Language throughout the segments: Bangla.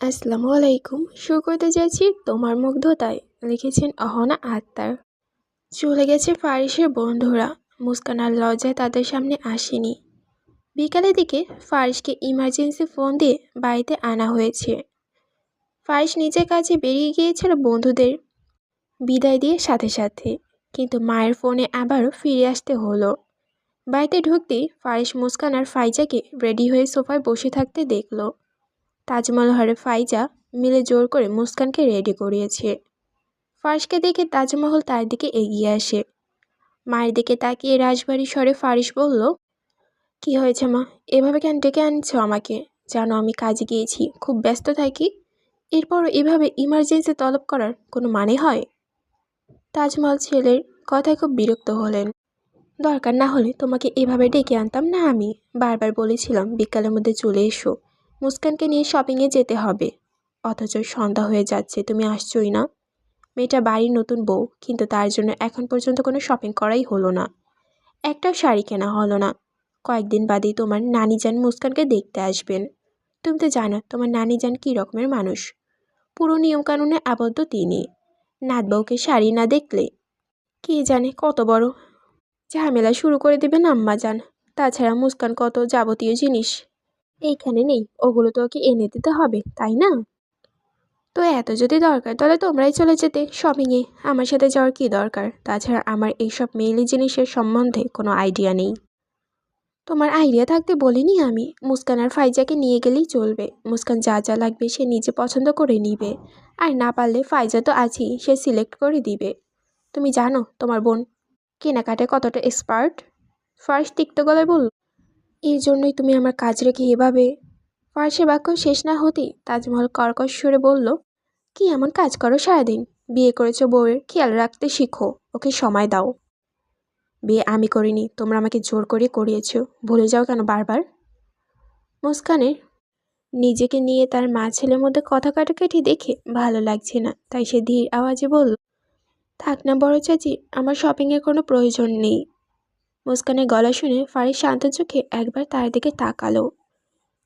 আসসালামু আলাইকুম। শুরু করতে যাচ্ছি তোমার মুগ্ধতায়, লিখেছেন অহনা আক্তার। চলে গেছে ফারিসের বন্ধুরা। মুস্কান আর লজ্জায় তাদের সামনে আসেনি। বিকালের দিকে ফারিসকে ইমার্জেন্সি ফোন দিয়ে বাড়িতে আনা হয়েছে। ফারিস নিজের কাছে বেরিয়ে গিয়েছিল বন্ধুদের বিদায় দিয়ে সাথে সাথে। কিন্তু মায়ের ফোনে আবারও ফিরে আসতে হলো। বাড়িতে ঢুকতেই ফারিস মুস্কান আর ফাইজাকে রেডি হয়ে সোফায় বসে থাকতে দেখল। তাজমহল হরে ফাইজা মিলে জোর করে মুস্কানকে রেডি করিয়েছে। ফারিসকে দেখে তাজমহল তার দিকে এগিয়ে আসে। মায়ের দিকে তাকিয়ে রাজবাড়ি স্বরে ফারিস বলল, কি হয়েছে মা? এভাবে কেন ডেকে আনছ আমাকে? জানো আমি কাজে গিয়েছি, খুব ব্যস্ত থাকি। এরপরও এভাবে ইমার্জেন্সি তলব করার কোনো মানে হয়? তাজমহল ছেলের কথায় খুব বিরক্ত হলেন। দরকার না হলে তোমাকে এভাবে ডেকে আনতাম না আমি। বারবার বলেছিলাম, বিকালের মধ্যে চলে এসো। মুস্কানকে নিয়ে শপিংয়ে যেতে হবে। অথচ সন্ধ্যা হয়ে যাচ্ছে, তুমি আসছোই না। মেয়েটা বাড়ির নতুন বউ, কিন্তু তার জন্য এখন পর্যন্ত কোনো শপিং করাই হলো না। একটাও শাড়ি কেনা হলো না। কয়েকদিন বাদেই তোমার নানি যান মুস্কানকে দেখতে আসবেন। তুমি তো জানো, তোমার নানি যান কী রকমের মানুষ। পুরো নিয়মকানুনে আবদ্ধ তিনি। নাত বউকে শাড়ি না দেখলে কে জানে কত বড় ঝামেলা শুরু করে দেবেন আম্মা যান তাছাড়া মুস্কান কত যাবতীয় জিনিস এইখানে নেই, ওগুলো তো ওকে এনে দিতে হবে, তাই না? তো এত যদি দরকার, তাহলে তোমরাই চলে যেতে শপিংয়ে আমার সাথে যাওয়ার কী দরকার? তাছাড়া আমার এইসব মেইলি জিনিসের সম্বন্ধে কোনো আইডিয়া নেই। তোমার আইডিয়া থাকতে বলিনি আমি। মুস্কান আর ফাইজাকে নিয়ে গেলেই চলবে। মুস্কান যা যা লাগবে সে নিজে পছন্দ করে নিবে। আর না পারলে ফাইজা তো আছেই, সে সিলেক্ট করে দিবে। তুমি জানো, তোমার বোন কেনাকাটায় কতটা এক্সপার্ট ফার্স্ট তিক্ত গলায় বলল এই জন্যই তুমি আমার কাজ রেখে এভাবে ফার্সে বাক্য শেষ না হতেই তাজমহল কর্কশ সুরে বলল, কি এমন কাজ করো সারাদিন? বিয়ে করেছ বউয়ের খেয়াল রাখতে শিখো, ওকে সময় দাও। বিয়ে আমি করিনি, তোমরা আমাকে জোর করে করিয়েছো, ভুলে যাও কেন বারবার? মুস্কানের নিজেকে নিয়ে তার মা ছেলের মধ্যে কথা কাটাকাটি দেখে ভালো লাগছে না, তাই সে ধীর আওয়াজে বলল, থাক না বড় চাচি আমার শপিংয়ের কোনো প্রয়োজন নেই। মুস্কানের গলা শুনে ফারিস শান্ত চোখে একবার তার দিকে তাকালো।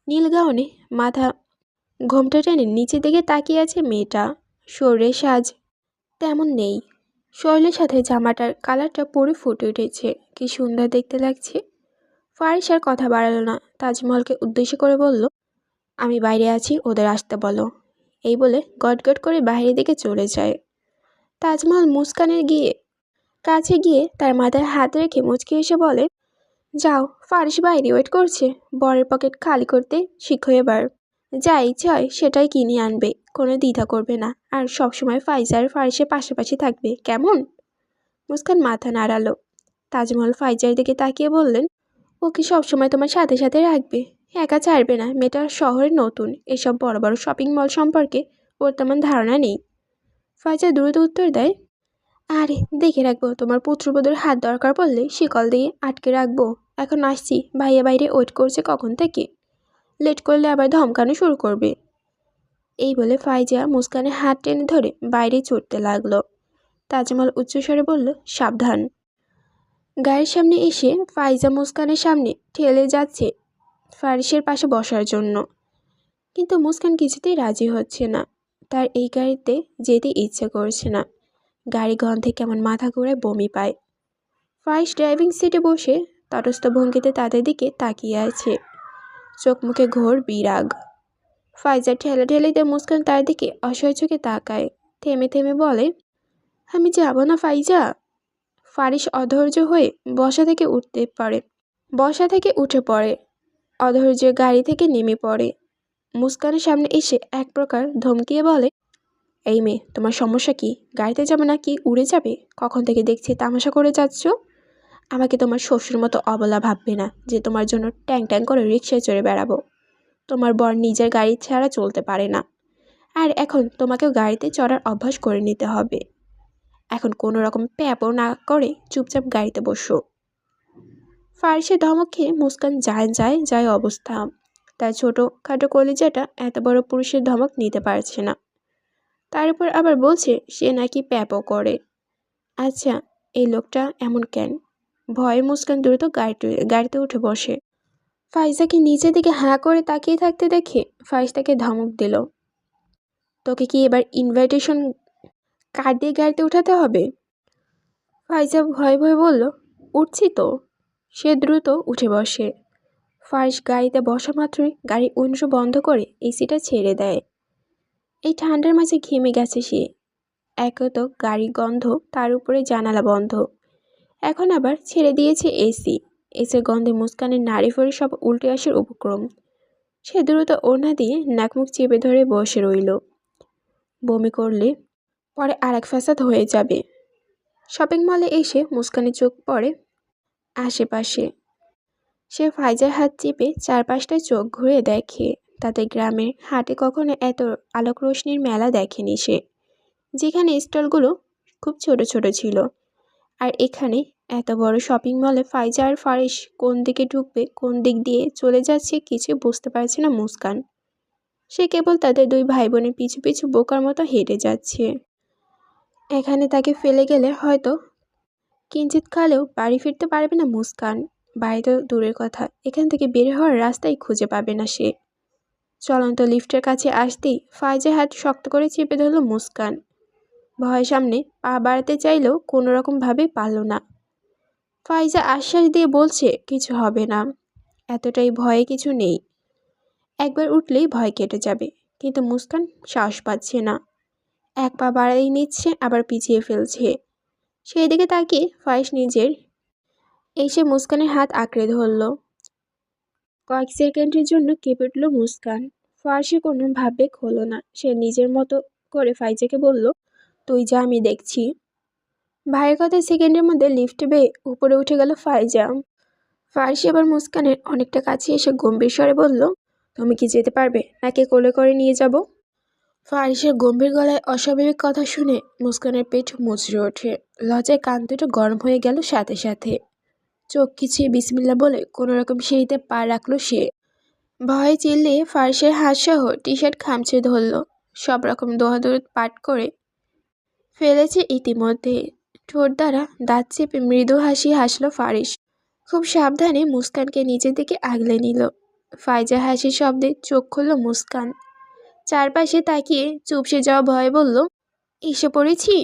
নীল গাউনে মাথা ঘোমটা টেনে নিচের দিকে তাকিয়ে আছে মেয়েটা। শরীরে সাজ তেমন নেই। শরীরের সাথে জামাটার কালারটা পুরো ফুটে উঠেছে। কি সুন্দর দেখতে লাগছে। ফারিস আর কথা বাড়ালো না। তাজমহলকে উদ্দেশ্য করে বলল, আমি বাইরে আছি, ওদের আসতে বলো। এই বলে গটগট করে বাইরের দিকে চলে যায়। তাজমহল মুস্কানের গিয়ে কাছে গিয়ে তার মাথায় হাত রেখে মুচকে এসে বলে, যাও, ফারিস বাইরে ওয়েট করছে। বরের পকেট খালি করতে শিখো এবার। যা ইচ্ছে হয় সেটাই কিনে আনবে, কোনো দ্বিধা করবে না। আর সবসময় ফাইজার ফারিসের পাশাপাশি থাকবে, কেমন? মুস্কান মাথা নাড়ালো। তাজমহল ফাইজার দিকে তাকিয়ে বললেন ও কি সবসময় তোমার সাথে সাথে রাখবে। একা ছাড়বে না, মেয়েটা শহরে নতুন। এসব বড় বড় শপিং মল সম্পর্কে ওর তেমন ধারণা নেই। ফাইজা দ্রুত উত্তর দেয় আরে, দেখে রাখব। তোমার পুত্রবধূর হাত দরকার পড়লে শিকল দিয়ে আটকে রাখব। এখন আসছি। ভাইয়া বাইরে ওয়েট করছে কখন থেকে? লেট করলে আবার ধমকানো শুরু করবে। এই বলে ফাইজা মুস্কানের হাত টেনে ধরে বাইরে চড়তে লাগল। তাজমহল উচ্চস্বরে বলল, সাবধান। গাড়ির সামনে এসে ফাইজা মুস্কানের সামনে ঠেলে যাচ্ছে ফারিসের পাশে বসার জন্য। কিন্তু মুস্কান কিছুতেই রাজি হচ্ছে না। তার এই গাড়িতে যেতে ইচ্ছে করছে না। গাড়ি গন্ধে কেমন মাথা ঘুরে বমি পায়। ফাইস ড্রাইভিং সিটে বসে তটস্থ ভঙ্গিতে তাদের দিকে তাকিয়ে আছে। চোখ মুখে ঘোর বিরাগ। ফাইজার ঠেলে ঠেলিতে মুস্কান তার দিকে অসহায় চোখে তাকায়। থেমে থেমে বলে, আমি যাব না ফাইজা। ফারিস অধৈর্য হয়ে বসা থেকে উঠতে পারে। বসা থেকে উঠে পড়ে। অধৈর্য গাড়ি থেকে নেমে পড়ে। মুস্কানের সামনে এসে এক প্রকার ধমকিয়ে বলে এই মেয়ে, তোমার সমস্যা কি? গাড়িতে যাবে না কি উড়ে যাবে? কখন থেকে দেখছি তামাশা করে যাচ্ছ? আমাকে তোমার শ্বশুর মতো অবলা ভাববে না যে তোমার জন্য ট্যাং ট্যাং করে রিক্সায় চড়ে বেড়াবো। তোমার বর নিজের গাড়ি ছাড়া চলতে পারে না। আর এখন তোমাকেও গাড়িতে চড়ার অভ্যাস করে নিতে হবে। এখন কোনো রকম প্যাপও না করে চুপচাপ গাড়িতে বসো। ফার্সে ধমক খেয়ে মুস্কান যায় যায় যায় অবস্থা। তার ছোটো খাটো কলিজাটা এত বড় পুরুষের ধমক নিতে পারছে না। তার উপর আবার বলছে, সে নাকি প্যাপও করে। আচ্ছা এই লোকটা এমন কেন? ভয়ে মুস্কান দ্রুত গাড়িতে গাড়িতে উঠে বসে। ফাইজাকে নিচের দিকে হাঁ করে তাকিয়ে থাকতে দেখে ফাইজ তাকে ধমক দিল। তোকে কি এবার ইনভাইটেশন কার্ড দিয়ে গাড়িতে উঠাতে হবে? ফাইজা ভয়ে ভয়ে বলল, উঠছি তো। সে দ্রুত উঠে বসে। ফার্স গাড়িতে বসা মাত্রই গাড়ি উইন্ডো বন্ধ করে এসিটা ছেড়ে দেয়। এই ঠান্ডার মাঝে ঘেমে গেছে সে। একে তো গাড়ি গন্ধ তার উপরে জানালা বন্ধ। এখন আবার ছেড়ে দিয়েছে এসি। এসির গন্ধে মুস্কানের নাড়ি ফড়ি সব উল্টে আসার উপক্রম। সে দ্রুত ওড়না দিয়ে নাকমুখ চেপে ধরে বসে রইল। বমি করলে পরে আর এক ফ্যাসাদ হয়ে যাবে। শপিং মলে এসে মুস্কানের চোখ পড়ে আশেপাশে। সে ফাইজার হাত চেপে চারপাশটায় চোখ ঘুরে দেখে। তাদের গ্রামের হাটে কখনো এত আলোক রোশনির মেলা দেখেনি সে। যেখানে স্টলগুলো খুব ছোট ছোট ছিল। আর এখানে এত বড় শপিং মলে ফাইজা আর ফারিস কোন দিকে ঢুকবে, কোন দিক দিয়ে চলে যাচ্ছে কিছু বুঝতে পারছে না মুস্কান। সে কেবল তাদের দুই ভাই বোনের পিছু পিছু বোকার মতো হেঁটে যাচ্ছে। এখানে তাকে ফেলে গেলে হয়তো কিঞ্চিত কালেও বাড়ি ফিরতে পারবে না মুস্কান। বাড়ি তো দূরের কথা, এখান থেকে বের হওয়ার রাস্তাই খুঁজে পাবে না সে। চলন্ত লিফটের কাছে আসতেই ফাইজের হাত শক্ত করে চেপে ধরল মুস্কান। ভয়ের সামনে পা বাড়াতে চাইলেও কোনো রকমভাবে পারল না। ফাইজা আশ্বাস দিয়ে বলছে, কিছু হবে না। এতটাই ভয়ে কিছু নেই। একবার উঠলেই ভয় কেটে যাবে, কিন্তু মুস্কান সাহস পাচ্ছে না। এক পা বাড়াই নিচ্ছে, আবার পিছিয়ে ফেলছে। সেই দিকে তাকিয়ে ফাইস নিজের এসে মুস্কানের হাত আঁকড়ে ধরল। কয়েক সেকেন্ডের জন্য কেঁপে উঠল মুস্কান। ফার্সি কোনো ভাবে হলো না। সে নিজের মতো করে ফাইজাকে বলল, তুই যা, আমি দেখছি। ভাইয়ের কথা সেকেন্ডের মধ্যে লিফটে বেয়ে উপরে উঠে গেল ফাইজা। ফার্সি আবার মুস্কানের অনেকটা কাছে এসে গম্ভীর স্বরে বলল, তুমি কি যেতে পারবে? নাকি কোলে করে নিয়ে যাব? ফারিসের গম্ভীর গলায় অস্বাভাবিক কথা শুনে মুস্কানের পেট মুচড়ে ওঠে। লজ্জায় কান দুটো গরম হয়ে গেল সাথে সাথে। চোখ খিচিয়ে বিসমিল্লা বলে কোনো রকম সিঁড়িতে পা রাখল সে। ভয়ে চিল্লে ফার্সের হাতসহ টি শার্ট খামছে ধরল। সব রকম দোহাদৌড় পাঠ করে ফেলেছে ইতিমধ্যে। ঠোঁট দ্বারা দাঁত চেপে মৃদু হাসি হাসল ফারিস। খুব সাবধানে মুস্কানকে নিচের দিকে আগলে নিল। ফাইজা হাসির শব্দে চোখ খুলল মুস্কান। চারপাশে তাকিয়ে চুপসে যাওয়া ভয়ে বলল, এসে পড়েছি?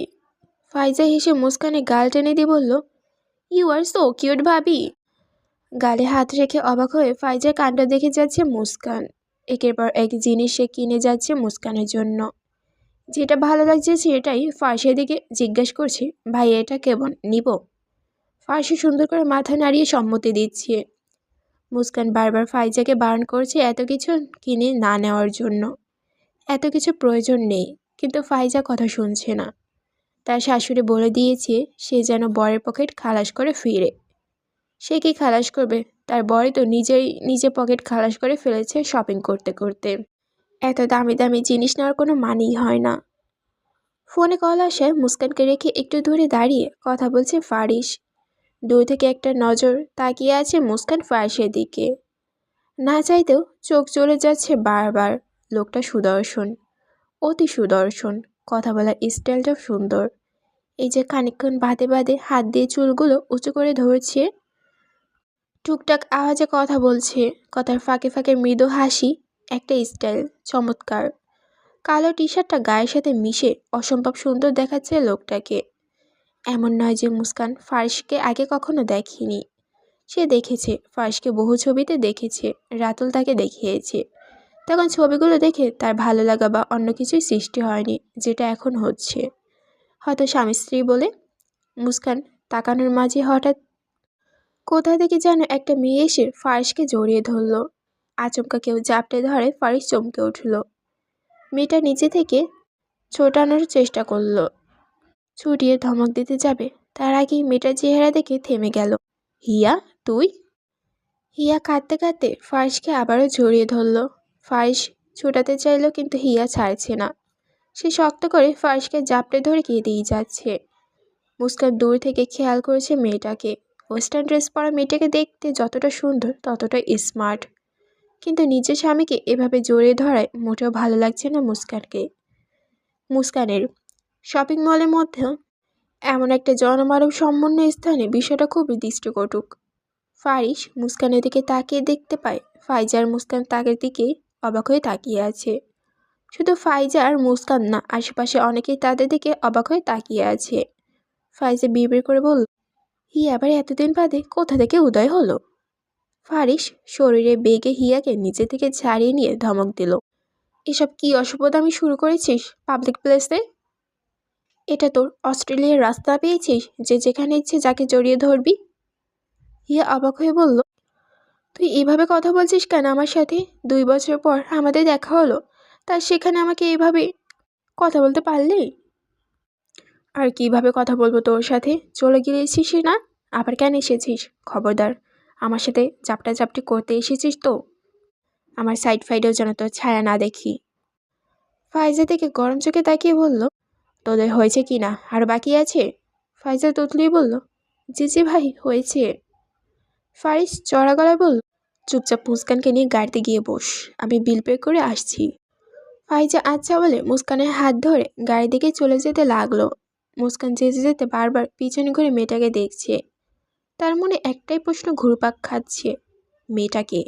ফাইজা হেসে মুস্কানে গাল টেনে দিয়ে বলল ইউ আর সো কিউট ভাবি। গালে হাত রেখে অবাক হয়ে ফাইজার কাণ্ড দেখে যাচ্ছে মুস্কান। একের পর এক জিনিস সে কিনে যাচ্ছে মুস্কানের জন্য। যেটা ভালো লাগছে সেটাই ফার্সের দিকে জিজ্ঞেস করছে, ভাই, এটা কেমন? নিব? ফার্সি সুন্দর করে মাথা নাড়িয়ে সম্মতি দিচ্ছে। মুস্কান বারবার ফাইজাকে বারণ করছে এত কিছু কিনে না নেওয়ার জন্য। এত কিছু প্রয়োজন নেই, কিন্তু ফাইজা কথা শুনছে না। তার শাশুড়ি বলে দিয়েছে, সে যেন বরের পকেট খালাস করে ফিরে। সে কি খালাস করবে? তার বরে তো নিজেই, নিজে পকেট খালাস করে ফেলেছে শপিং করতে করতে। এত দামি দামি জিনিস নেওয়ার কোনো মানেই হয় না। ফোনে কল আসায় মুস্কানকে রেখে একটু দূরে দাঁড়িয়ে কথা বলছে ফারিস দূর থেকে একটা নজর তাকিয়ে আছে মুস্কান ফারিসের দিকে। না চাইতেও চোখ চলে যাচ্ছে বারবার। লোকটা সুদর্শন, অতি সুদর্শন। কথা বলার স্টাইলটাও সুন্দর। এই যে খানিকক্ষণ বাদে বাদে হাত দিয়ে চুলগুলো উঁচু করে ধরছে। টুকটাক আওয়াজে কথা বলছে। কথার ফাঁকে ফাঁকে মৃদু হাসি, একটা স্টাইল, চমৎকার। কালো টি শার্টটা গায়ের সাথে মিশে অসম্ভব সুন্দর দেখাচ্ছে লোকটাকে। এমন নয় যে মুস্কান ফার্সকে আগে কখনো দেখিনি। সে দেখেছে ফার্সকে বহু ছবিতে দেখেছে, রাতুল তাকে দেখিয়েছে। তখন ছবিগুলো দেখে তার ভালো লাগা বা অন্য কিছুই সৃষ্টি হয়নি, যেটা এখন হচ্ছে। হয়তো স্বামী স্ত্রী বলে, মুস্কান তাকানোর মাঝে হঠাৎ কোথা থেকে যেন একটা মেয়ে এসে ফারিসকে জড়িয়ে ধরল। আচমকা কেউ জাপটে ধরে ফারিস চমকে উঠল। মেয়েটা নিচে থেকে ছোটানোর চেষ্টা করল। ছুটিয়ে ধমক দিতে যাবে, তার আগেই মেয়েটার চেহারা দেখে থেমে গেল। হিয়া, তুই? হিয়া কাঁদতে কাঁদতে ফারিসকে আবারও জড়িয়ে ধরল। ফারিস ছোটাতে চাইল কিন্তু হিয়া ছাড়ছে না। সে শক্ত করে ফারিসকে জাপটে ধরে কেঁদেই যাচ্ছে। মুস্কান দূর থেকে খেয়াল করেছে মেয়েটাকে। ওয়েস্টার্ন ড্রেস পরা মেয়েটাকে দেখতে যতটা সুন্দর ততটা স্মার্ট। কিন্তু নিজের স্বামীকে এভাবে জড়িয়ে ধরায় মোটেও ভালো লাগছে না মুস্কানকে। মুস্কানের শপিং মলের মধ্যেও এমন একটা জনমানব সম্পন্ন স্থানে বিষয়টা খুবই দৃষ্টিকটুক। ফারিস মুস্কানের দিকে তাকিয়ে দেখতে পায়, ফাইজার মুস্কান তাকের দিকে অবাক হয়ে তাকিয়ে আছে। শুধু ফাইজা আর মুস্কান না, আশেপাশে অনেকেই তাদের দিকে অবাক হয়ে তাকিয়ে আছে। ফাইজা বিড়বিড় করে বলল হিয়া আবার এতদিন বাদে কোথা থেকে উদয় হলো? ফারিস শরীরে বেগে হিয়াকে নিজে থেকে ছাড়িয়ে নিয়ে ধমক দিল, এসব কি আমি শুরু করেছিস পাবলিক প্লেসে? এটা তোর অস্ট্রেলিয়ার রাস্তা পেয়েছিস যে যেখানে ইচ্ছে যাকে জড়িয়ে ধরবি? হিয়া অবাক হয়ে বলল তুই এভাবে কথা বলছিস কেন আমার সাথে? দুই বছর পর আমাদের দেখা হলো। তার সেখানে আমাকে এভাবে কথা বলতে পারলি? আর কীভাবে কথা বলব তোর সাথে? চলে গিয়েছিস না? আবার কেন এসেছিস? খবরদার, আমার সাথে চাপটা চাপটি করতে এসেছিস তো? আমার সাইড ফাইডেও যেন তোর ছায়া না দেখি। ফাইজা থেকে গরম চোখে তাকিয়ে বলল, তোদের হয়েছে কি না? আর বাকি আছে? ফাইজা তুতলিয়ে বলল, জি জি ভাই, হয়েছে। ফারিস চড়া গলায় বলল চুপচাপ মুস্কানকে নিয়ে গাড়িতে গিয়ে বস। আমি বিল পে করে আসছি। ফাইজা আচ্ছা বলে মুস্কানের হাত ধরে গাড়ি দিকে চলে যেতে লাগল। মুস্কান যেতে যেতে বারবার পিছনে ঘুরে মেয়েটাকে দেখছে। তার মনে একটাই প্রশ্ন ঘুরপাক খাচ্ছে, মেয়েটাকে।